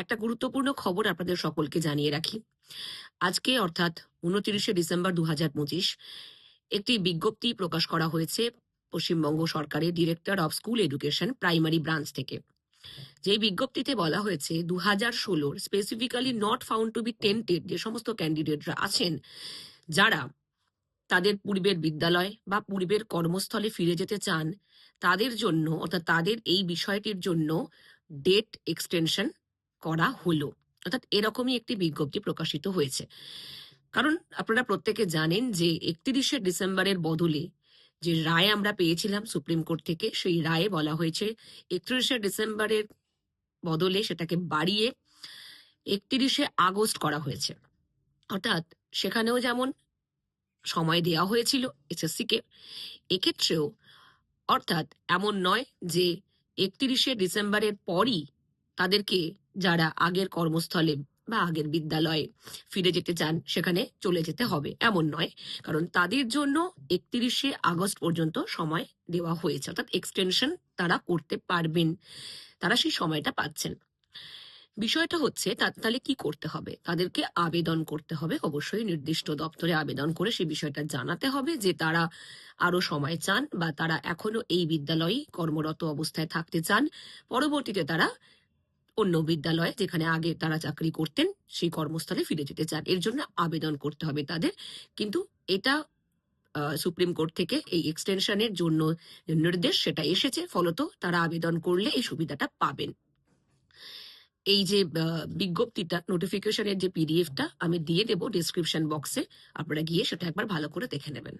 একটা গুরুত্বপূর্ণ খবর আপনাদের সকলকে জানিয়ে রাখি। আজকে, অর্থাৎ উনত্রিশে ডিসেম্বর দু একটি বিজ্ঞপ্তি প্রকাশ করা হয়েছে পশ্চিমবঙ্গ সরকারের director of school education primary branch থেকে। যে বিজ্ঞপ্তিতে বলা হয়েছে দু হাজার ষোলোর specifically not found to be tainted যে সমস্ত ক্যান্ডিডেটরা আছেন, যারা তাদের পূর্বের বিদ্যালয় বা পূর্বের কর্মস্থলে ফিরে যেতে চান, তাদের জন্য, অর্থাৎ তাদের এই বিষয়টির জন্য ডেট এক্সটেনশন করা হলো। অর্থাৎ এরকমই একটি বিজ্ঞপ্তি প্রকাশিত হয়েছে। কারণ আপনারা প্রত্যেকে জানেন যে একত্রিশে ডিসেম্বরের বদলে যে রায় আমরা পেয়েছিলাম সুপ্রিম কোর্ট থেকে, সেই রায়ে বলা হয়েছে একত্রিশে ডিসেম্বরের বদলে সেটাকে বাড়িয়ে একত্রিশে আগস্ট করা হয়েছে। অর্থাৎ সেখানেও যেমন সময় দেওয়া হয়েছিল এসএসসি কে এক্ষেত্রেও অর্থাৎ এমন নয় যে একত্রিশে ডিসেম্বরের পরই তাদেরকে যারা আগের কর্মস্থলে বা আগের বিদ্যালয়ে ফিরে যেতে চান, সেখানে চলে যেতে হবে। এমন নয়, কারণ তাদের জন্য একত্রিশে আগস্ট পর্যন্ত সময় দেওয়া হয়েছে, অর্থাৎ এক্সটেনশন তারা করতে পারবেন। তারা সেই সময়টা পাচ্ছেন। বিষয়টা হচ্ছে তাহলে কি করতে হবে? তাদেরকে আবেদন করতে হবে। অবশ্যই নির্দিষ্ট দপ্তরে আবেদন করে সেই বিষয়টা জানাতে হবে যে তারা আরও সময় চান বা তারা এখনও এই বিদ্যালয়েই কর্মরত অবস্থায় থাকতে চান। পরবর্তীতে তারা অন্য বিদ্যালয়ে যেখানে আগে তারা চাকরি করতেন, সেই কর্মস্থলে ফিরে যেতে চান। এর জন্য আবেদন করতে হবে তাদের। কিন্তু এটা সুপ্রিম কোর্ট থেকে এই এক্সটেনশনের জন্য নির্দেশ সেটা এসেছে। ফলত তারা আবেদন করলে এই সুবিধাটা পাবেন। এই যে বিজ্ঞপ্তিটা নোটিফিকেশনের যে পিডিএফটা আমি দিয়ে দেবো ডিসক্রিপশন বক্সে আপনারা গিয়ে সেটা একবার ভালো করে দেখে নেবেন।